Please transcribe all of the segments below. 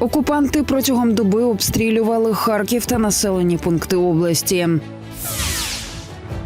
Окупанти протягом доби обстрілювали Харків та населені пункти області.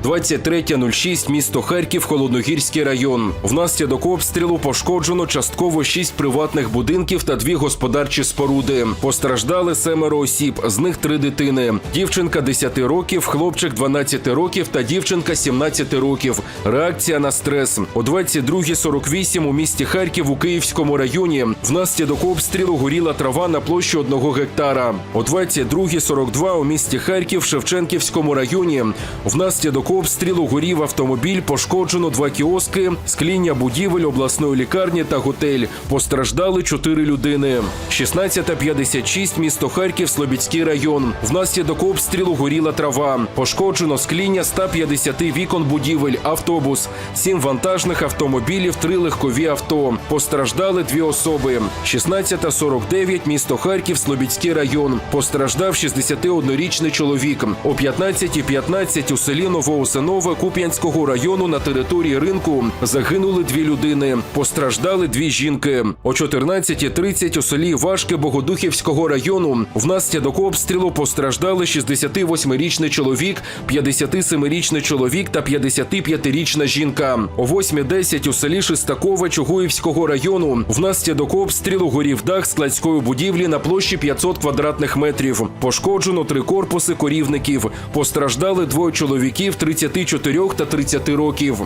23.06, місто Харків, Холодногірський район. Внаслідок обстрілу пошкоджено частково шість приватних будинків та дві господарчі споруди. Постраждали семеро осіб, з них три дитини. Дівчинка 10 років, хлопчик 12 років та дівчинка 17 років. Реакція на стрес. О 22.48 у місті Харків у Київському районі внаслідок обстрілу горіла трава на площі одного гектара. О 22.42 у місті Харків Шевченківському районі внаслідок обстрілу горів автомобіль, пошкоджено два кіоски, скління будівель обласної лікарні та готель. Постраждали чотири людини. 16.56 місто Харків, Слобідський район. Внаслідок обстрілу горіла трава. Пошкоджено скління 150 вікон будівель, автобус, сім вантажних автомобілів, три легкові авто. Постраждали дві особи. 16.49 місто Харків, Слобідський район. Постраждав 61-річний чоловік. О 15.15 у селі Новоосинове Куп'янського району на території ринку загинули дві людини. Постраждали дві жінки. О 14.30 у селі Важке Богодухівського району внаслідок обстрілу постраждали 68-річний чоловік, 57-річний чоловік та 55-річна жінка. О 8.10 у селі Шестакове Чугуївського району внаслідок обстрілу горів дах складської будівлі на площі 500 квадратних метрів. Пошкоджено три корпуси корівників. Постраждали двоє чоловіків 34 та 30 років.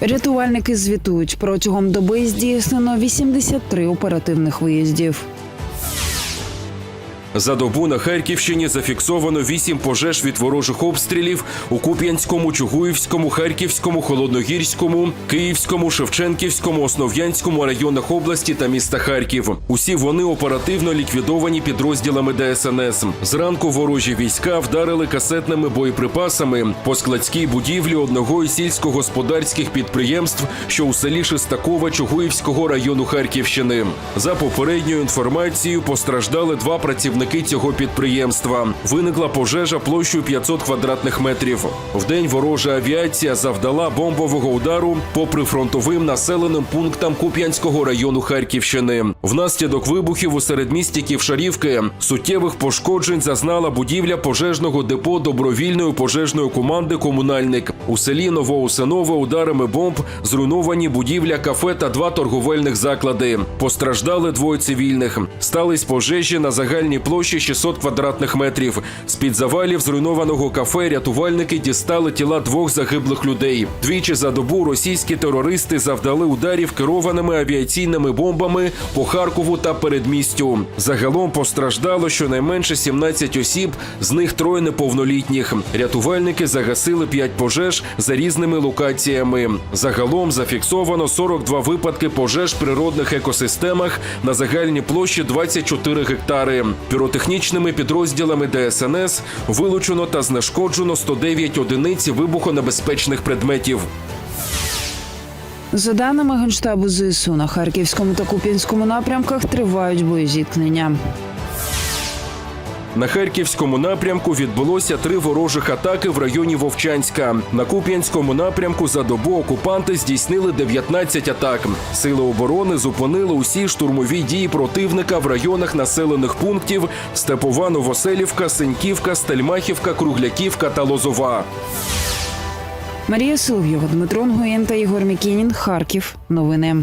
Рятувальники звітують протягом доби здійснено 83 оперативних виїздів. За добу на Харківщині зафіксовано вісім пожеж від ворожих обстрілів у Куп'янському, Чугуївському, Харківському, Холодногірському, Київському, Шевченківському, Основ'янському районах області та міста Харків. Усі вони оперативно ліквідовані підрозділами ДСНС. Зранку ворожі війська вдарили касетними боєприпасами по складській будівлі одного із сільськогосподарських підприємств, що у селі Шестакова Чугуївського району Харківщини. За попередньою інформацією, постраждали два працівники цього підприємства. Виникла пожежа площею 500 квадратних метрів. Вдень ворожа авіація завдала бомбового удару по прифронтовим населеним пунктам Куп'янського району Харківщини. Внаслідок вибухів у середмісті Ківшарівки суттєвих пошкоджень зазнала будівля пожежного депо добровільної пожежної команди Комунальник у селі Новоусинове ударами бомб зруйновані будівля кафе та два торговельних заклади. Постраждали двоє цивільних. Стались пожежі на загальній площі 600 квадратних метрів. З під завалів зруйнованого кафе рятувальники дістали тіла двох загиблих людей. Двічі за добу російські терористи завдали ударів керованими авіаційними бомбами по Харкову та передмістю. Загалом постраждало щонайменше 17 осіб, з них троє неповнолітніх. Рятувальники загасили 5 пожеж за різними локаціями. Загалом зафіксовано 42 випадки пожеж в природних екосистемах на загальній площі 24 гектари. Піротехнічними підрозділами ДСНС вилучено та знешкоджено 109 одиниць вибухонебезпечних предметів. За даними генштабу ЗСУ, на харківському та куп'янському напрямках тривають боєзіткнення. На харківському напрямку відбулося три ворожих атаки в районі Вовчанська. На Куп'янському напрямку за добу окупанти здійснили 19 атак. Сили оборони зупинили усі штурмові дії противника в районах населених пунктів Степова, Новоселівка, Сеньківка, Стельмахівка, Кругляківка та Лозова. Марія Соловйова, Дмитро Нгоєн та Ігор Мікінін. Харків. Новини.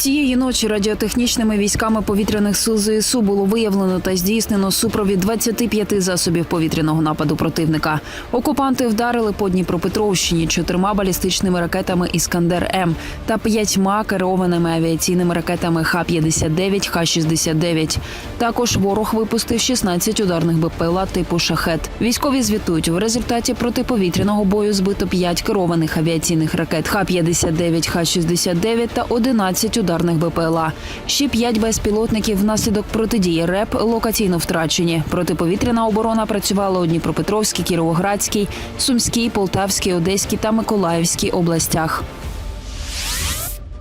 Цієї ночі радіотехнічними військами повітряних сил ЗСУ було виявлено та здійснено супровід 25 засобів повітряного нападу противника. Окупанти вдарили по Дніпропетровщині чотирма балістичними ракетами Іскандер М та п'ятьма керованими авіаційними ракетами Х-59, Х-69. Також ворог випустив 16 ударних БПЛА типу шахет. Військові звітують в результаті протиповітряного бою збито 5 керованих авіаційних ракет Х-59, Х-69 та 11 ударних БПЛА. Ще п'ять безпілотників внаслідок протидії РЕП локаційно втрачені. Протиповітряна оборона працювала у Дніпропетровській, Кіровоградській, Сумській, Полтавській, Одеській та Миколаївській областях.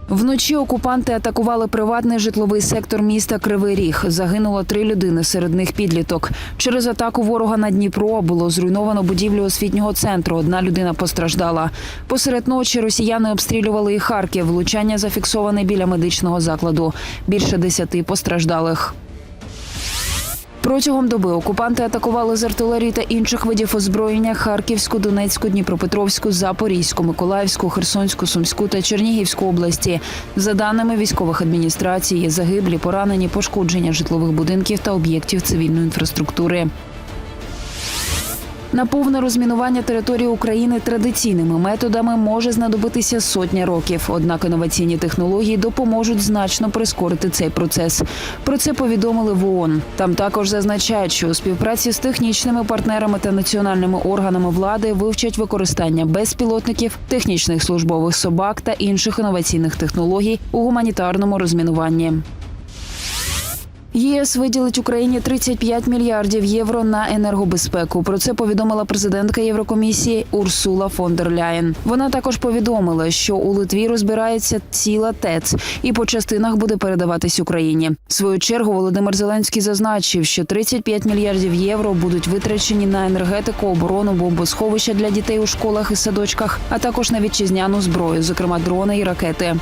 Вночі окупанти атакували приватний житловий сектор міста Кривий Ріг. Загинуло три людини, серед них підліток. Через атаку ворога на Дніпро було зруйновано будівлю освітнього центру. Одна людина постраждала. Посеред ночі росіяни обстрілювали і Харків. Влучання зафіксоване біля медичного закладу. Більше десяти постраждалих. Протягом доби окупанти атакували з артилерії та інших видів озброєння Харківську, Донецьку, Дніпропетровську, Запорізьку, Миколаївську, Херсонську, Сумську та Чернігівську області. За даними військових адміністрацій, є загиблі, поранені, пошкодження житлових будинків та об'єктів цивільної інфраструктури. На повне розмінування території України традиційними методами може знадобитися сотня років. Однак інноваційні технології допоможуть значно прискорити цей процес. Про це повідомили в ООН. Там також зазначають, що у співпраці з технічними партнерами та національними органами влади вивчать використання безпілотників, технічних службових собак та інших інноваційних технологій у гуманітарному розмінуванні. ЄС виділить Україні 35 мільярдів євро на енергобезпеку. Про це повідомила президентка Єврокомісії Урсула фон дер Ляєн. Вона також повідомила, що у Литві розбирається ціла ТЕЦ і по частинах буде передаватись Україні. В свою чергу Володимир Зеленський зазначив, що 35 мільярдів євро будуть витрачені на енергетику, оборону, бомбосховища для дітей у школах і садочках, а також на вітчизняну зброю, зокрема дрони і ракети.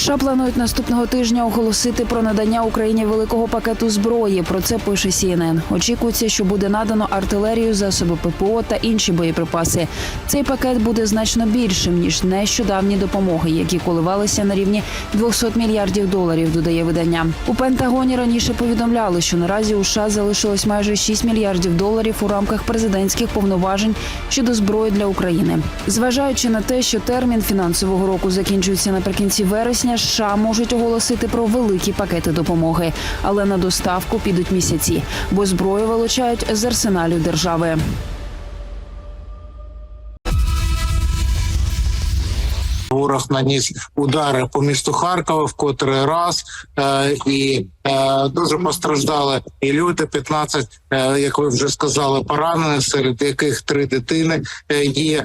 США планують наступного тижня оголосити про надання Україні великого пакету зброї. Про це пише CNN. Очікується, що буде надано артилерію, засоби ППО та інші боєприпаси. Цей пакет буде значно більшим ніж нещодавні допомоги, які коливалися на рівні 200 мільярдів доларів. Додає видання. У Пентагоні раніше повідомляли, що наразі у США залишилось майже 6 мільярдів доларів у рамках президентських повноважень щодо зброї для України. Зважаючи на те, що термін фінансового року закінчується наприкінці вересня, США можуть оголосити про великі пакети допомоги, але на доставку підуть місяці, бо зброю вилучають з арсеналів держави. Ворог наніс удари по місту Харкова в котрий раз, е, і е, дуже постраждали і люди. 15, е, як ви вже сказали, поранені, серед яких три дитини є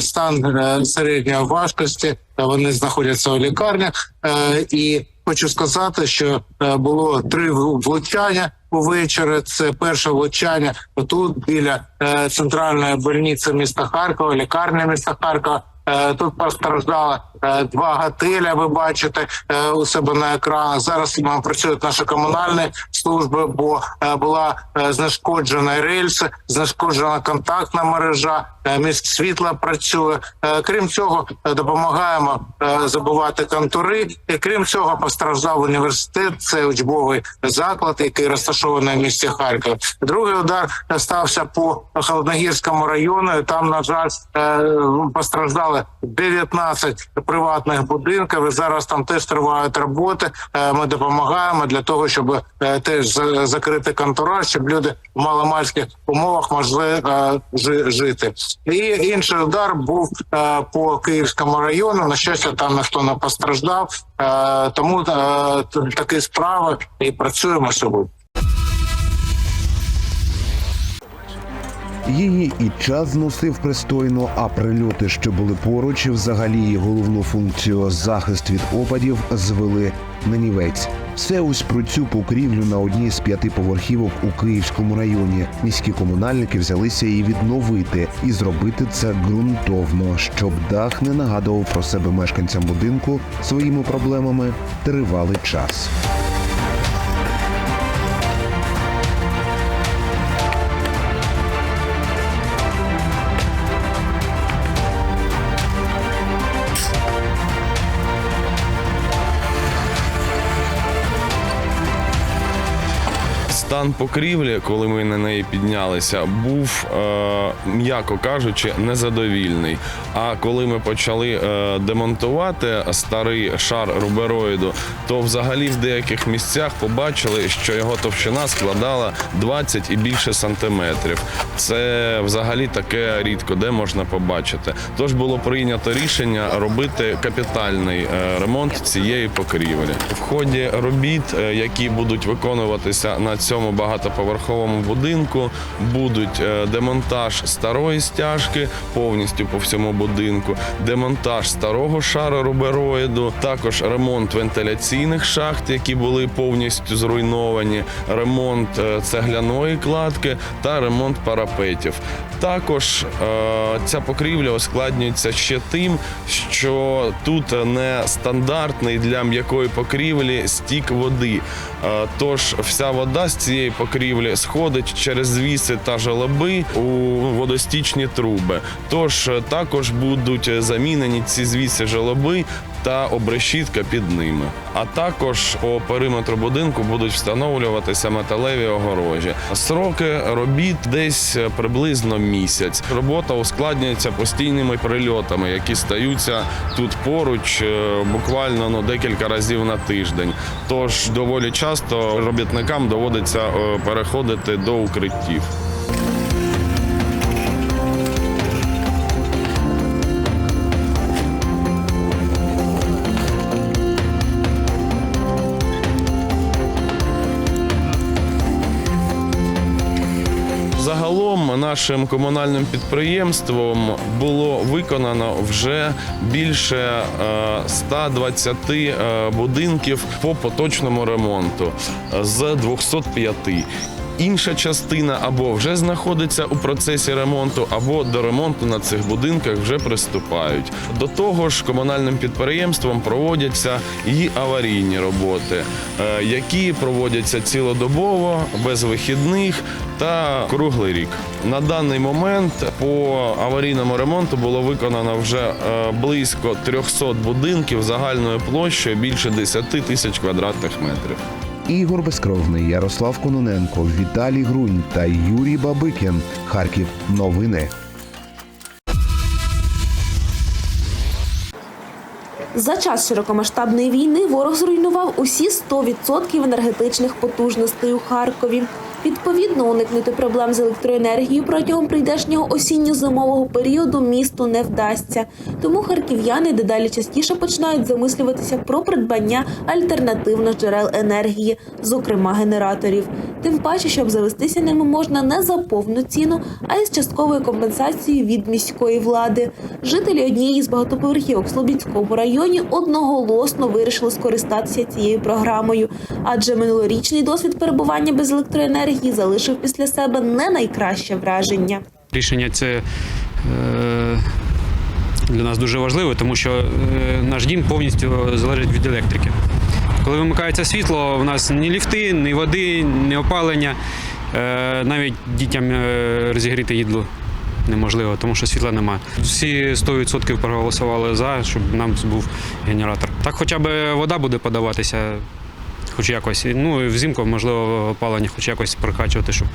стан середньої важкості. Вони знаходяться у лікарнях. І хочу сказати, що було три влучання увечері. Це перше влучання тут біля центральної больниці міста Харкова, лікарня міста Харкова. Е, Тут постраждали е, два готеля. Ви бачите е, у себе на екранах. Зараз працюють наші комунальні служби, бо е, була е, знешкоджена рельси, знешкоджена контактна мережа. е, Міст світла працює. Е, Крім цього, е, допомагаємо е, забувати контури. І крім цього, постраждав університет. Це учбовий заклад, який розташований в місті Харків. Другий удар стався по холодногірському району. Там, на жаль, е, постраждали 19 приватних будинків. І зараз там теж тривають роботи. Е, Ми допомагаємо для того, щоб е, теж за- закрити контура, щоб люди в маломальських умовах могли е, жити. І інший удар був по Київському району. На щастя, там ніхто не постраждав. Тому такі справи і працюємо сьогодні. Її і час зносив пристойно, а прильоти, що були поруч, взагалі її головну функцію захист від опадів звели на нівець. Все ось про цю покрівлю на одній з п'яти поверхівок у Київському районі. Міські комунальники взялися її відновити і зробити це ґрунтовно, щоб дах не нагадував про себе мешканцям будинку своїми проблемами тривалий час. Стан покрівлі, коли ми на неї піднялися, був, е, м'яко кажучи, незадовільний. А коли ми почали е, демонтувати старий шар рубероїду, то взагалі в деяких місцях побачили, що його товщина складала 20 і більше сантиметрів. Це взагалі таке рідко, де можна побачити. Тож було прийнято рішення робити капітальний е, ремонт цієї покрівлі. В ході робіт, е, які будуть виконуватися на цьому цьому багатоповерховому будинку будуть е, демонтаж старої стяжки повністю по всьому будинку, демонтаж старого шару рубероїду, також ремонт вентиляційних шахт, які були повністю зруйновані, ремонт е, цегляної кладки та ремонт парапетів. Також е, ця покрівля ускладнюється ще тим, що тут не стандартний для м'якої покрівлі стік води. Е, Тож вся вода з цієї покрівлі сходить через звіси та желоби у водостічні труби. Тож е, також будуть замінені ці звіси желоби та обрешітка під ними. А також по периметру будинку будуть встановлюватися металеві огорожі. Сроки робіт десь приблизно місяць. Робота ускладнюється постійними прильотами, які стаються тут поруч е, буквально ну, декілька разів на тиждень. Тож доволі часто робітникам доводиться е, переходити до укриттів. Нашим комунальним підприємством було виконано вже більше е, 120 е, будинків по поточному ремонту е, з 205. Інша частина або вже знаходиться у процесі ремонту, або до ремонту на цих будинках вже приступають. До того ж, комунальним підприємством проводяться і аварійні роботи, е, які проводяться цілодобово, без вихідних та круглий рік. На даний момент по аварійному ремонту було виконано вже е, близько 300 будинків загальною площею більше 10 тисяч квадратних метрів. Ігор Безкровний, Ярослав Кононенко, Віталій Грунь та Юрій Бабикін. Харків. Новини. За час широкомасштабної війни ворог зруйнував усі 100% енергетичних потужностей у Харкові. Відповідно, уникнути проблем з електроенергією протягом прийдешнього осінньо-зимового періоду місту не вдасться. Тому харків'яни дедалі частіше починають замислюватися про придбання альтернативних джерел енергії, зокрема генераторів. Тим паче, щоб завестися ними можна не за повну ціну, а й з частковою компенсацією від міської влади. Жителі однієї з багатоповерхівок в Слобідському районі одноголосно вирішили скористатися цією програмою, адже минулорічний досвід перебування без електроенергії залишив після себе не найкраще враження. Рішення це е, для нас дуже важливе, тому що е, наш дім повністю залежить від електрики. Коли вимикається світло, у нас ні ліфти, ні води, ні опалення, е, навіть дітям розігріти їдло неможливо, тому що світла немає. Всі 100% проголосували за, щоб нам був генератор. Так хоча б вода буде подаватися. Хоч якось, ну і взимку, можливо, опалення хоч якось прокачувати, щоб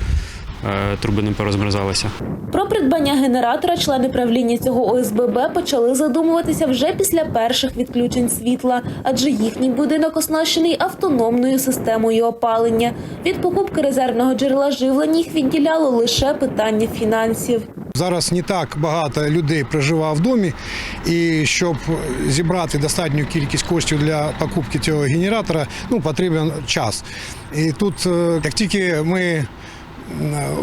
труби не порозмерзалися. Про придбання генератора члени правління цього ОСББ почали задумуватися вже після перших відключень світла, адже їхній будинок оснащений автономною системою опалення. Від покупки резервного джерела живлення їх відділяло лише питання фінансів. Зараз не так багато людей проживає в домі, і щоб зібрати достатню кількість коштів для покупки цього генератора, ну потрібен час. І тут, е, як тільки ми е,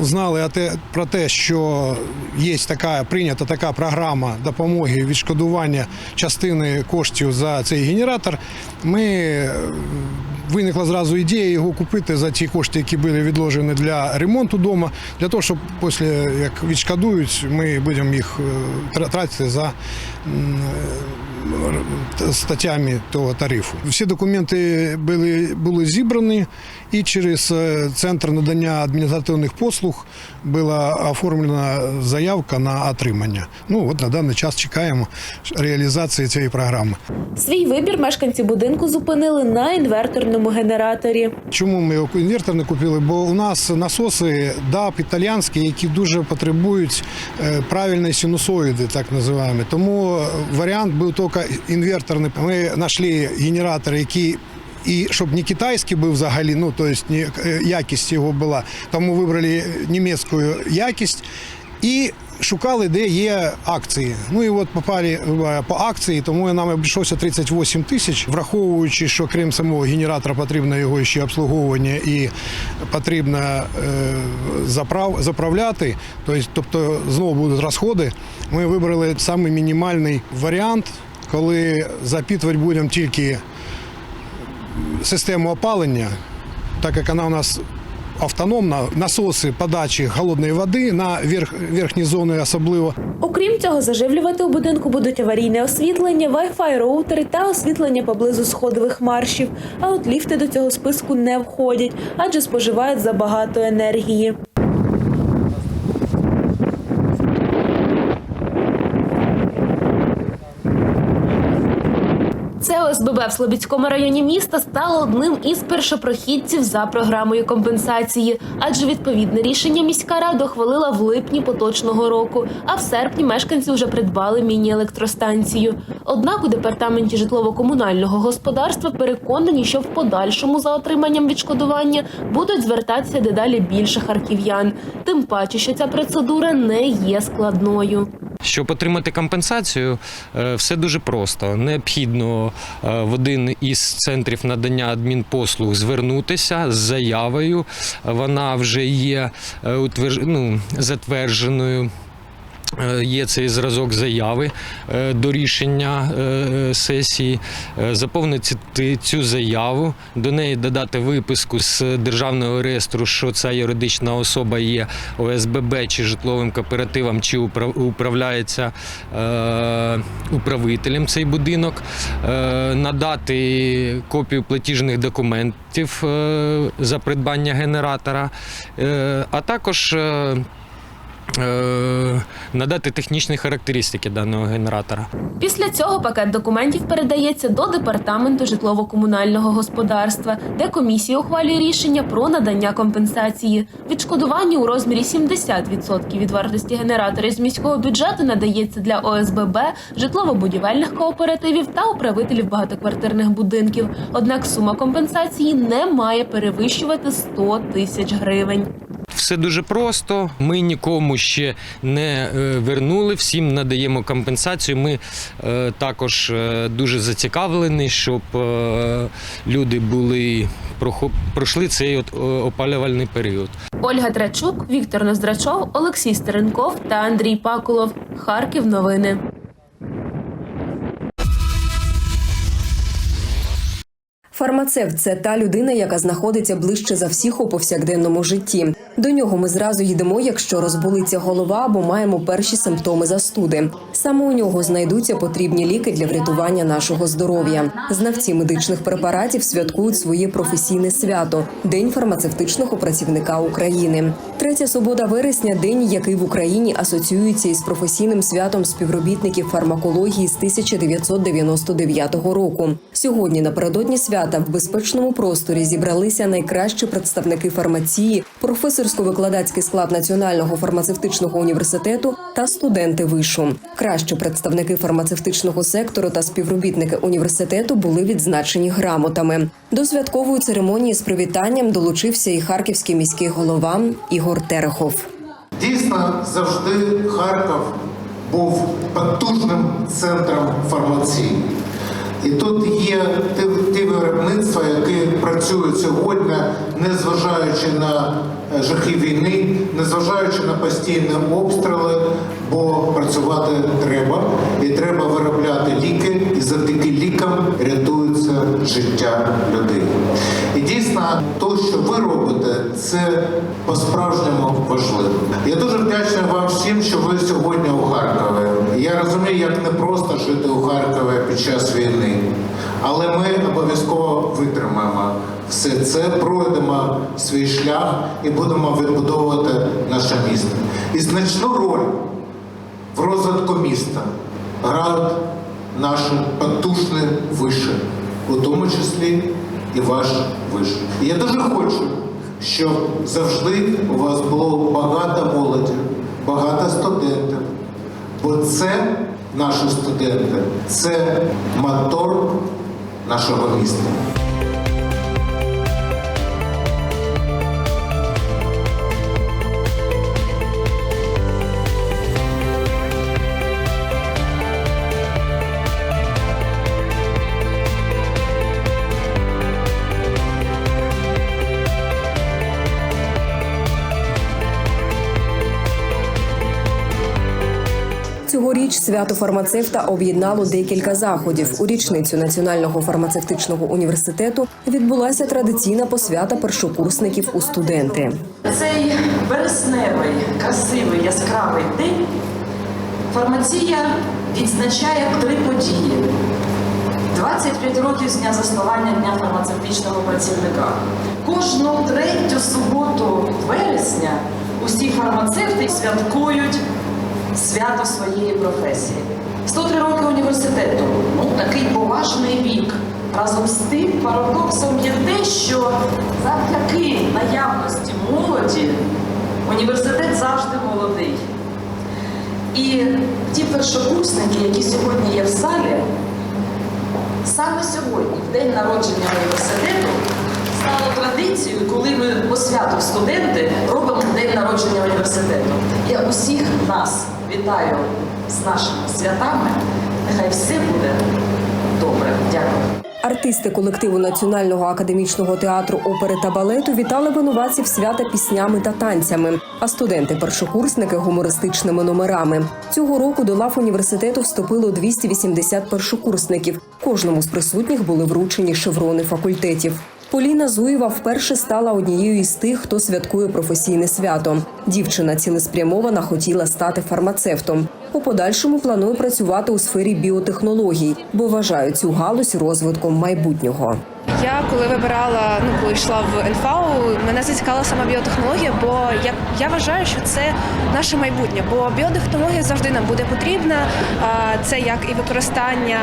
знали про те, що є така прийнята така програма допомоги відшкодування частини коштів за цей генератор, ми е, виникла зразу ідея його купити за ті кошти, які були відложені для ремонту дому, для того, щоб після як відшкодують, ми будемо їх е, тратити за е, статтями того тарифу. Всі документи були, були зібрані, і через е, центр надання адміністративних послуг була оформлена заявка на отримання. Ну от на даний час чекаємо реалізації цієї програми. Свій вибір мешканці будинку зупинили на інверторному генераторі. Чому ми його інвертор не купили? Бо у нас насоси ДАП італіянські, які дуже потребують е, правильної синусоїди, так називаємо. Тому е, варіант був тільки інверторний. Ми знайшли генератор, який. І щоб не китайський був взагалі, ну то есть не, е, якість його була, тому вибрали німецьку якість. І шукали, де є акції. Ну і от попали е, по акції, тому нам обійшлося 38 тисяч, враховуючи, що крім самого генератора потрібно його ще обслуговування і потрібно е, заправ, заправляти. Тобто, тобто знову будуть розходи. Ми вибрали самий мінімальний варіант, коли запітувати будемо тільки систему опалення, так як вона у нас автономна, насоси подачі холодної води на верх, верхні зони особливо. Окрім цього, заживлювати у будинку будуть аварійне освітлення, Wi-Fi роутери та освітлення поблизу сходових маршів. А от ліфти до цього списку не входять, адже споживають забагато енергії. Це ОСББ в Слобідському районі міста стало одним із першопрохідців за програмою компенсації, адже відповідне рішення міська рада ухвалила в липні поточного року. А в серпні мешканці вже придбали міні-електростанцію. Однак у департаменті житлово-комунального господарства переконані, що в подальшому за отриманням відшкодування будуть звертатися дедалі більше харків'ян. Тим паче, що ця процедура не є складною. Щоб отримати компенсацію, е, все дуже просто. Необхідно е, в один із центрів надання адмінпослуг звернутися з заявою. Вона вже є е, ну, затвердженою. Е, Є цей зразок заяви е, до рішення е, сесії, заповнити цю заяву, до неї додати виписку з державного реєстру, що ця юридична особа є ОСББ чи житловим кооперативом, чи управляється управителем цей будинок, надати копію платіжних документів за придбання генератора, а також. Е, Надати технічні характеристики даного генератора. Після цього пакет документів передається до департаменту житлово-комунального господарства, де комісія ухвалює рішення про надання компенсації. Відшкодування у розмірі 70% від вартості генератора з міського бюджету надається для ОСББ, житлово-будівельних кооперативів та управителів багатоквартирних будинків. Однак сума компенсації не має перевищувати 100 тисяч гривень. Все дуже просто. Ми нікому ще не е, вернули, всім надаємо компенсацію. Ми е, також е, дуже зацікавлені, щоб люди були пройшли цей от, опалювальний період. Ольга Трачук, Віктор Ноздрачов, Олексій Стеренков та Андрій Пакулов. Харків новини. Фармацевт це та людина, яка знаходиться ближче за всіх у повсякденному житті. До нього ми зразу йдемо, якщо розболиться голова або маємо перші симптоми застуди. Саме у нього знайдуться потрібні ліки для врятування нашого здоров'я. Знавці медичних препаратів святкують своє професійне свято День фармацевтичного працівника України. Третя субота вересня день, який в Україні асоціюється із професійним святом співробітників фармакології з 1999 року. Сьогодні напередодні свята в безпечному просторі зібралися найкращі представники фармації, професорсько-викладацький склад Національного фармацевтичного університету та студенти вишу. Кращі представники фармацевтичного сектору та співробітники університету були відзначені грамотами. До святкової церемонії з привітанням долучився і харківський міський голова Ігор Терехов. Дійсно, завжди Харків був потужним центром фармації. І тут є ті, виробництва, які працюють сьогодні, незважаючи на жахи війни, незважаючи на постійні обстріли, бо працювати треба, і треба виробляти ліки, і завдяки лікам рятується життя людей. І дійсно, те, що ви робите, це по-справжньому важливо. Я дуже вдячний вам всім, що ви сьогодні у Харкові. Я розумію, як непросто жити у Харкові під час війни, але ми обов'язково витримаємо все це, пройдемо свій шлях і будемо відбудовувати наше місто. І значну роль в розвитку міста грають наші потужні виші, у тому числі і ваш виш. Я дуже хочу, щоб завжди у вас було багато молоді, багато студентів, бо це наші студенти, це мотор нашого міста. Свято фармацевта об'єднало декілька заходів. У річницю Національного фармацевтичного університету відбулася традиційна посвята першокурсників у студенти. Цей вересневий, красивий, яскравий день фармація відзначає три події. 25 років з дня заснування Дня фармацевтичного працівника. Кожну третю суботу вересня усі фармацевти святкують свято своєї професії. 103 роки університету ну такий поважний вік. Разом з тим парадоксом є те, що завдяки наявності молоді університет завжди молодий. І ті першокурсники, які сьогодні є в залі, саме сьогодні, в день народження університету, стало традицією, коли ми по святу студенти робимо день народження університету. Я усіх нас вітаю з нашими святами. Нехай все буде добре. Дякую. Артисти колективу Національного академічного театру опери та балету вітали винуватців свята піснями та танцями, а студенти-першокурсники гумористичними номерами. Цього року до лав університету вступило 280 першокурсників. Кожному з присутніх були вручені шеврони факультетів. Поліна Зуєва вперше стала однією із тих, хто святкує професійне свято. Дівчина цілеспрямована хотіла стати фармацевтом. У подальшому планує працювати у сфері біотехнологій, бо вважає цю галузь розвитком майбутнього. Я коли вибирала, ну коли йшла в НФАУ, мене зацікавила саме біотехнологія, бо я, я вважаю, що це наше майбутнє, бо біотехнологія завжди нам буде потрібна. Це як і використання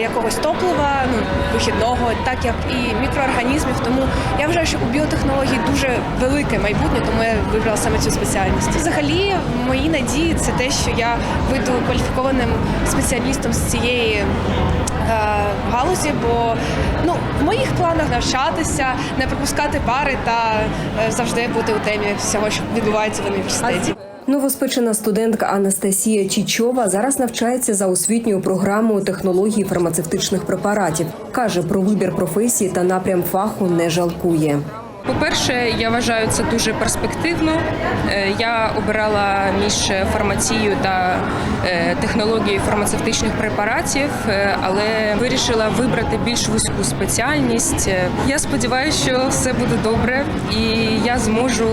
якогось топлива, ну вихідного, так як і мікроорганізмів. Тому я вважаю, що у біотехнології дуже велике майбутнє, тому я вибрала саме цю спеціальність. Взагалі, мої надії це те, що я вийду кваліфікованим спеціалістом з цієї е, галузі, бо ну в моїх планах навчатися, не пропускати пари та е, завжди бути у темі всього, що відбувається в університеті. Новоспечена студентка Анастасія Чічова зараз навчається за освітньою програмою технології фармацевтичних препаратів. каже про вибір професії та напрям фаху не жалкує. По-перше, я вважаю це дуже перспективно. Е, Я обирала між фармацією та е, технологією фармацевтичних препаратів, е, але вирішила вибрати більш вузьку спеціальність. Я сподіваюся, що все буде добре, і я зможу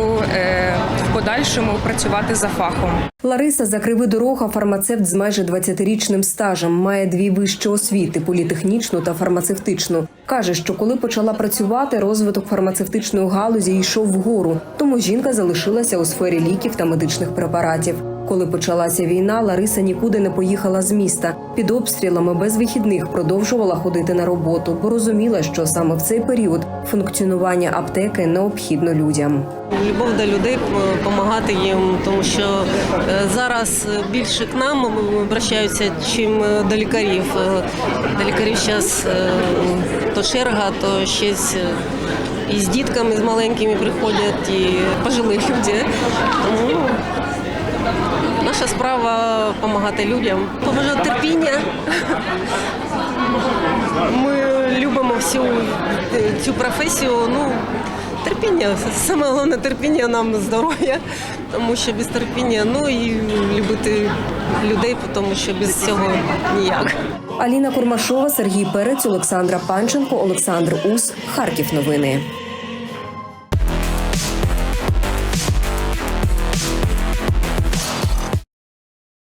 в подальшому працювати за фахом. Лариса Закриви дорога, фармацевт з майже 20-річним стажем, має дві вищі освіти політехнічну та фармацевтичну. каже, що коли почала працювати, розвиток фармацевтичної галузі йшов вгору, тому жінка залишилася у сфері ліків та медичних препаратів. Коли почалася війна, Лариса нікуди не поїхала з міста. Під обстрілами без вихідних продовжувала ходити на роботу, бо розуміла, що саме в цей період функціонування аптеки необхідно людям. Любов до людей, допомагати їм, тому що е, зараз більше к нам обращаються, чим до лікарів. Е, До лікарів зараз то черга, то щось е, і з дітками, з маленькими приходять, і пожилі люди. Тому наша справа допомагати людям. Побажаю терпіння. Ми любимо всю цю професію. Ну, терпіння. Саме головне терпіння нам здоров'я, тому що без терпіння, ну і любити людей, тому що без цього ніяк. Аліна Курмашова, Сергій Перець, Олександра Панченко, Олександр Ус. Харків. Новини.